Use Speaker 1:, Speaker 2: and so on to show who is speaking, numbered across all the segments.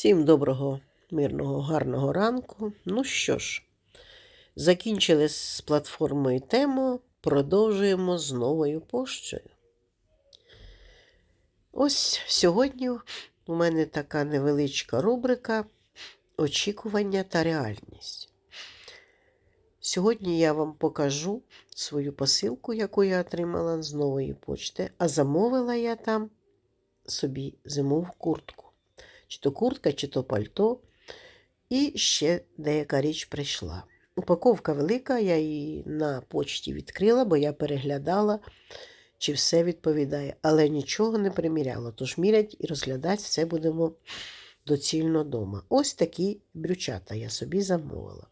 Speaker 1: Всім доброго, мирного, гарного ранку. Ну що ж, закінчили з платформою тему, продовжуємо з новою пощею. Ось сьогодні у мене така невеличка рубрика Очікування та реальність. Сьогодні я вам покажу свою посилку, яку я отримала з нової почти, а замовила я там собі зимову куртку чи то куртка, чи то пальто. І ще деяка річ прийшла. Упаковка велика, я її на почті відкрила, бо я переглядала, чи все відповідає, але нічого не приміряла. Тож мірять і розглядати все будемо доцільно вдома. Ось такі брючата я собі замовила.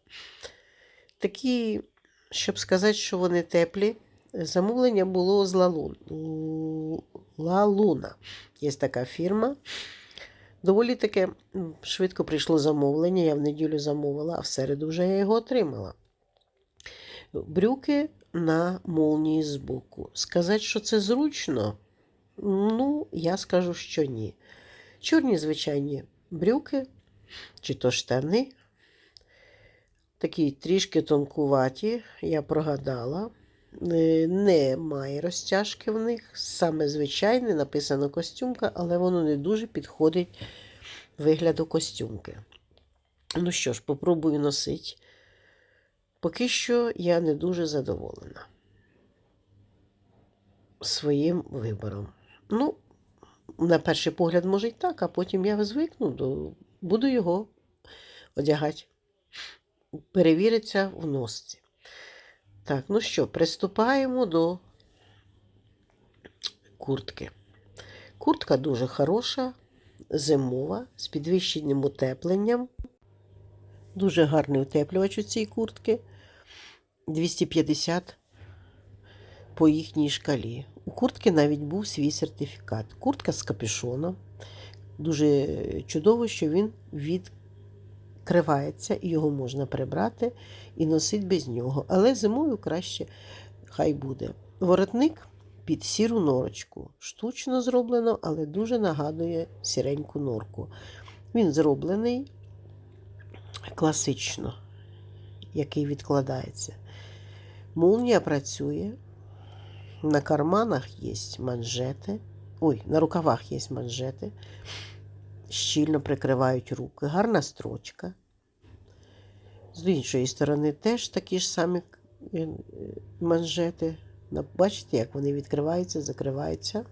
Speaker 1: Такі, щоб сказати, що вони теплі, замовлення було з Лалун. Лалуна. Є така фірма. Доволі таке швидко прийшло замовлення. Я в неділю замовила, а в середу вже я його отримала. Брюки на молнії збоку. Сказати, що це зручно? Ну, я скажу, що ні. Чорні звичайні брюки, чи то штани. Такі трішки тонкуваті, я прогадала. Е, Немає розтяжки в них. Саме звичайне, написано костюмка, але воно не дуже підходить вигляду костюмки. Ну що ж, попробую носити. Поки що я не дуже задоволена своїм вибором. Ну, на перший погляд, може й так, а потім я звикну, буду його одягати. Перевіриться в носці. Так, ну що, приступаємо до куртки. Куртка дуже хороша, зимова, з підвищеним утепленням. Дуже гарний утеплювач у цій куртки. 250 по їхній шкалі. У куртки навіть був свій сертифікат. Куртка з капюшоном. Дуже чудово, що він відкривається і його можна прибрати і носити без нього. Але зимою краще хай буде. Воротник під сіру норочку. Штучно зроблено, але дуже нагадує сіреньку норку. Він зроблений класично, який відкладається. Молнія працює. На карманах є манжети. Ой, на рукавах є манжети. Щільно прикривають руки. Гарна строчка. З іншої сторони теж такі ж самі е, манжети. Бачите, як вони відкриваються, закриваються.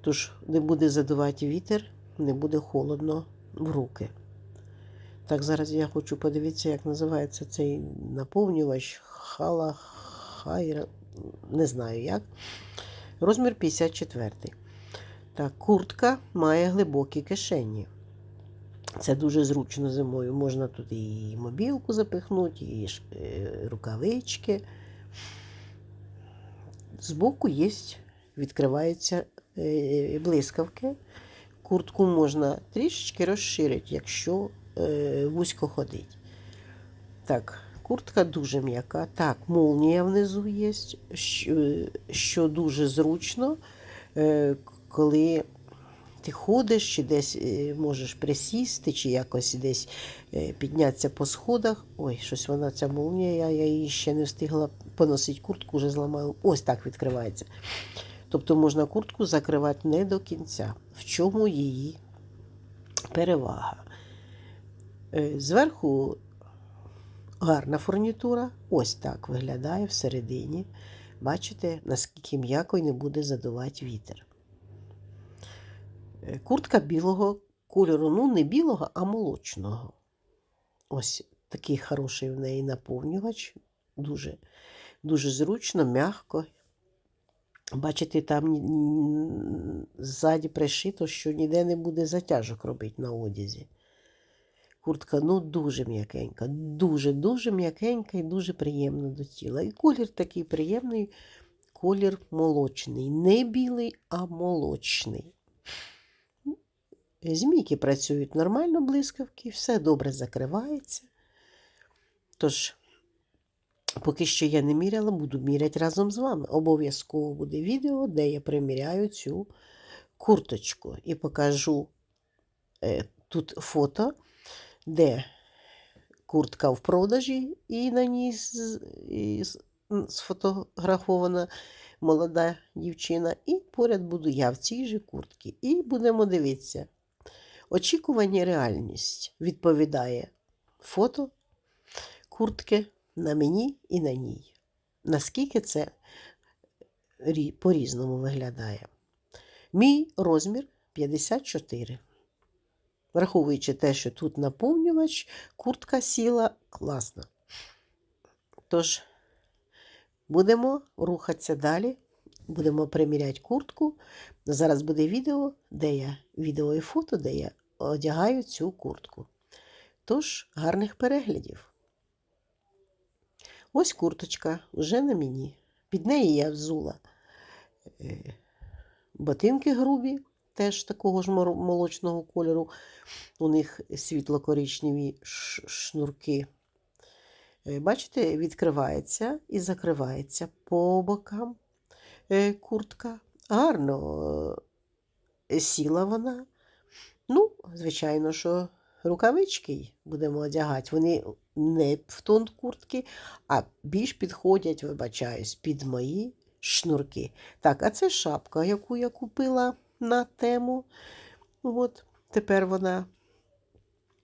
Speaker 1: Тож не буде задувати вітер, не буде холодно в руки. Так, зараз я хочу подивитися, як називається цей наповнювач хала хайра, не знаю як. Розмір 54. Так, куртка має глибокі кишені. Це дуже зручно зимою. Можна тут і мобілку запихнути, і е, рукавички. Збоку є, відкриваються е, блискавки. Куртку можна трішечки розширити, якщо е, вузько ходить. Так, куртка дуже м'яка. Так, молнія внизу є, що, дуже зручно, е, коли ти ходиш, чи десь е, можеш присісти, чи якось десь е, піднятися по сходах. Ой, щось вона ця молнія, я, її ще не встигла поносити куртку, вже зламала. Ось так відкривається. Тобто можна куртку закривати не до кінця. В чому її перевага? Е, Зверху гарна фурнітура, ось так виглядає всередині. Бачите, наскільки м'яко і не буде задувати вітер. Е, Куртка білого кольору, ну не білого, а молочного. Ось такий хороший в неї наповнювач. Дуже, дуже зручно, м'яко. Бачите, там ззаді пришито, що ніде не буде затяжок робити на одязі. Куртка ну дуже м'якенька, дуже-дуже м'якенька і дуже приємна до тіла. І колір такий приємний, колір молочний. Не білий, а молочний. Змійки працюють нормально, блискавки, все добре закривається. Тож, поки що я не міряла, буду міряти разом з вами. Обов'язково буде відео, де я приміряю цю курточку і покажу е, тут фото, де куртка в продажі, і на ній сфотографована молода дівчина. І поряд буду я в цій же куртці. І будемо дивитися. Очікування реальність відповідає фото куртки на мені і на ній. Наскільки це по-різному виглядає. Мій розмір 54. Враховуючи те, що тут наповнювач, куртка сіла класно. Тож, будемо рухатися далі, будемо приміряти куртку. Зараз буде відео, де я відео і фото, де я одягаю цю куртку. Тож, гарних переглядів. Ось курточка вже на мені. Під неї я взула е, ботинки грубі, теж такого ж молочного кольору. У них світло-коричневі шнурки. Е, Бачите, відкривається і закривається по бокам е, куртка. Гарно сіла вона. Ну, звичайно, що рукавички будемо одягати. Вони не в тон куртки, а більш підходять, вибачаюсь, під мої шнурки. Так, а це шапка, яку я купила на тему. От, тепер вона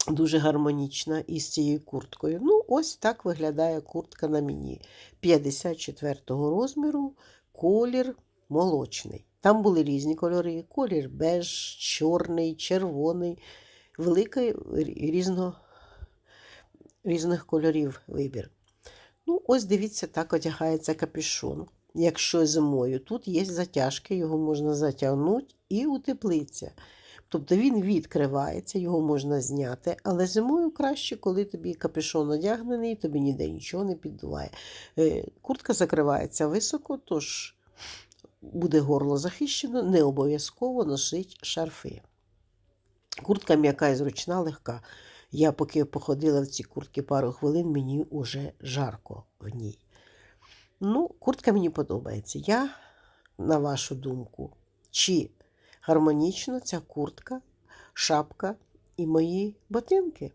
Speaker 1: дуже гармонічна із цією курткою. Ну, ось так виглядає куртка на мені. 54-го розміру, колір молочний. Там були різні кольори: колір беж, чорний, червоний, великий різно, різних кольорів вибір. Ну, ось дивіться, так одягається капюшон. Якщо зимою тут є затяжки, його можна затягнути і утеплиться. Тобто він відкривається, його можна зняти, але зимою краще, коли тобі капюшон одягнений, тобі ніде нічого не піддуває. Е, Куртка закривається високо, тож буде горло захищено, не обов'язково носить шарфи. Куртка м'яка і зручна, легка. Я поки походила в цій куртці пару хвилин, мені уже жарко в ній. Ну, куртка мені подобається. Я, на вашу думку, чи гармонічно ця куртка, шапка і мої ботинки.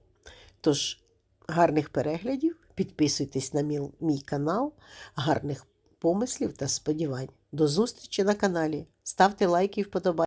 Speaker 1: Тож, гарних переглядів, підписуйтесь на мій канал, гарних помислів та сподівань. До зустрічі на каналі. Ставте лайки і вподобайки.